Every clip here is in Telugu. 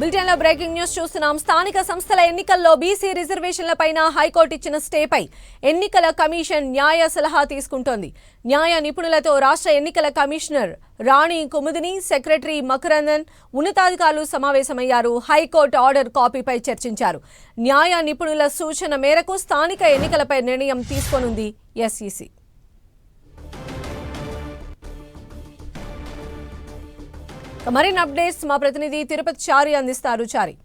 బులెటిన్లో బ్రేకింగ్ న్యూస్ చూస్తున్నాం. స్థానిక సంస్థల ఎన్నికల్లో బీసీ రిజర్వేషన్లపైన హైకోర్టు ఇచ్చిన స్టేపై ఎన్నికల కమిషన్ న్యాయ సలహా తీసుకుంటోంది. న్యాయ నిపుణులతో రాష్ట్ర ఎన్నికల కమిషనర్ రాణి కుముదిని సెక్రటరీ మకరందన్ ఉన్నతాధికారులు సమావేశమయ్యారు. హైకోర్టు ఆర్డర్ కాపీపై చర్చించారు. న్యాయ నిపుణుల సూచన మేరకు స్థానిక ఎన్నికలపై నిర్ణయం తీసుకోనుంది ఎస్ఈసీ. మరిన్ని అప్డేట్స్ మా ప్రతినిధి తిరుపతి చారి అందిస్తారు చారి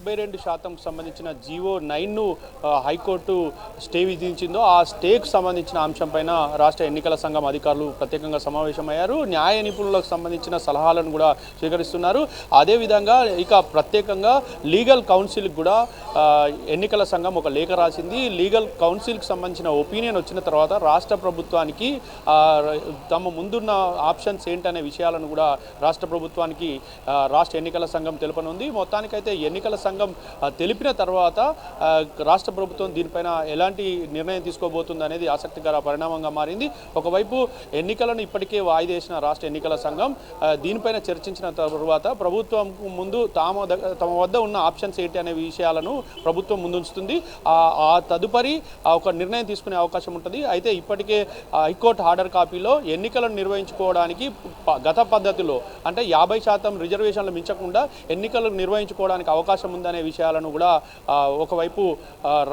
నలభై రెండు శాతం సంబంధించిన జీవో నైన్ను హైకోర్టు స్టే విధించిందో ఆ స్టేకు సంబంధించిన అంశంపైన రాష్ట్ర ఎన్నికల సంఘం అధికారులు ప్రత్యేకంగా సమావేశమయ్యారు. న్యాయ నిపుణులకు సంబంధించిన సలహాలను కూడా స్వీకరిస్తున్నారు. అదేవిధంగా ఇక ప్రత్యేకంగా లీగల్ కౌన్సిల్కి కూడా ఎన్నికల సంఘం ఒక లేఖ రాసింది. లీగల్ కౌన్సిల్కి సంబంధించిన ఒపీనియన్ వచ్చిన తర్వాత రాష్ట్ర ప్రభుత్వానికి తమ ముందున్న ఆప్షన్స్ ఏంటనే విషయాలను కూడా రాష్ట్ర ప్రభుత్వానికి రాష్ట్ర ఎన్నికల సంఘం తెలుపనుంది. మొత్తానికైతే ఎన్నికల సంఘం సంఘం తెలిపిన తర్వాత రాష్ట్ర ప్రభుత్వం దీనిపైన ఎలాంటి నిర్ణయం తీసుకోబోతుంది అనేది ఆసక్తికర పరిణామంగా మారింది. ఒకవైపు ఎన్నికలను ఇప్పటికే వాయిదేసిన రాష్ట్ర ఎన్నికల సంఘం దీనిపైన చర్చించిన తర్వాత ప్రభుత్వం ముందు తాము తమ వద్ద ఉన్న ఆప్షన్స్ ఏంటి అనే విషయాలను ప్రభుత్వం ముందుంచుతుంది. ఆ తదుపరి ఒక నిర్ణయం తీసుకునే అవకాశం ఉంటుంది. అయితే ఇప్పటికే హైకోర్టు ఆర్డర్ కాపీలో ఎన్నికలను నిర్వహించుకోవడానికి గత పద్ధతిలో అంటే యాభై శాతం రిజర్వేషన్లు మించకుండా ఎన్నికలు నిర్వహించుకోవడానికి అవకాశం ఉందనే విషయాలను కూడా ఒకవైపు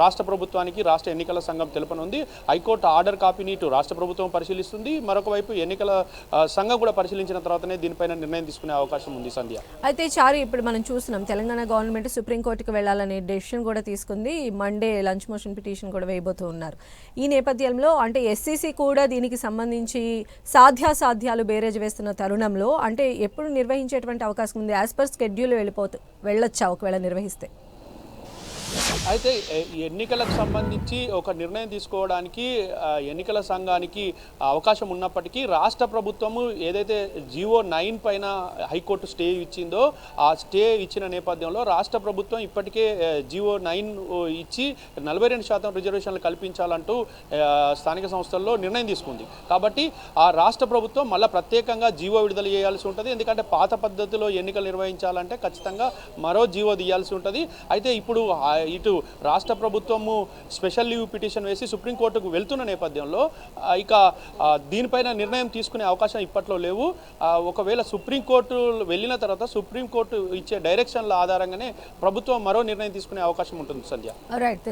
రాష్ట్ర ప్రభుత్వానికి రాష్ట్ర ఎన్నికల సంఘం తెలుపనుంది. హైకోర్టు ఆర్డర్ కాపీని ఇటు రాష్ట్ర ప్రభుత్వం పరిశీలిస్తుంది. మరొక వైపు ఎన్నికల సంఘం కూడా పరిశీలించిన తర్వాతనే దీనిపైన నిర్ణయం తీసుకునే అవకాశం ఉంది సంధ్య. అయితే చారు ఇప్పుడు మనం చూస్తున్నాం తెలంగాణ గవర్నమెంట్ సుప్రీంకోర్టుకు వెళ్ళాలనే డెసిషన్ కూడా తీసుకుంది. మండే లంచ్ మోషన్ పిటిషన్ కూడా వేయబోతూ ఉన్నారు. ఈ నేపథ్యంలో అంటే ఎస్సీసీ కూడా దీనికి సంబంధించి సాధ్యాసాధ్యాలు బేరేజ్ వేస్తున్న తరుణంలో అంటే ఎప్పుడు నిర్వహించేటువంటి అవకాశం ఉంది? యాజ్ పర్ స్కెడ్యూల్ వెళ్ళిపోతూ వెళ్ళొచ్చా ఒకవేళ vejiste. అయితే ఎన్నికలకు సంబంధించి ఒక నిర్ణయం తీసుకోవడానికి ఎన్నికల సంఘానికి అవకాశం ఉన్నప్పటికీ రాష్ట్ర ప్రభుత్వము ఏదైతే జియో నైన్ పైన హైకోర్టు స్టే ఇచ్చిందో ఆ స్టే ఇచ్చిన నేపథ్యంలో రాష్ట్ర ప్రభుత్వం ఇప్పటికే జియో నైన్ ఇచ్చి నలభై రెండు శాతం రిజర్వేషన్లు కల్పించాలంటూ స్థానిక సంస్థల్లో నిర్ణయం తీసుకుంది. కాబట్టి ఆ రాష్ట్ర ప్రభుత్వం మళ్ళీ ప్రత్యేకంగా జీవో విడుదల చేయాల్సి ఉంటుంది. ఎందుకంటే పాత పద్ధతిలో ఎన్నికలు నిర్వహించాలంటే ఖచ్చితంగా మరో జీవో తీయాల్సి ఉంటుంది. అయితే ఇప్పుడు ఇటు ఇటు రాష్ట్ర ప్రభుత్వము స్పెషల్ లీవ్ పిటిషన్ వేసి సుప్రీంకోర్టుకు వెళ్తున్న నేపథ్యంలో ఇక దీనిపైన నిర్ణయం తీసుకునే అవకాశం ఇప్పట్లో లేవు. ఒకవేళ సుప్రీంకోర్టు వెళ్ళిన తర్వాత సుప్రీంకోర్టు ఇచ్చే డైరెక్షన్ల ఆధారంగానే ప్రభుత్వం మరో నిర్ణయం తీసుకునే అవకాశం ఉంటుంది సంధ్య. రైట్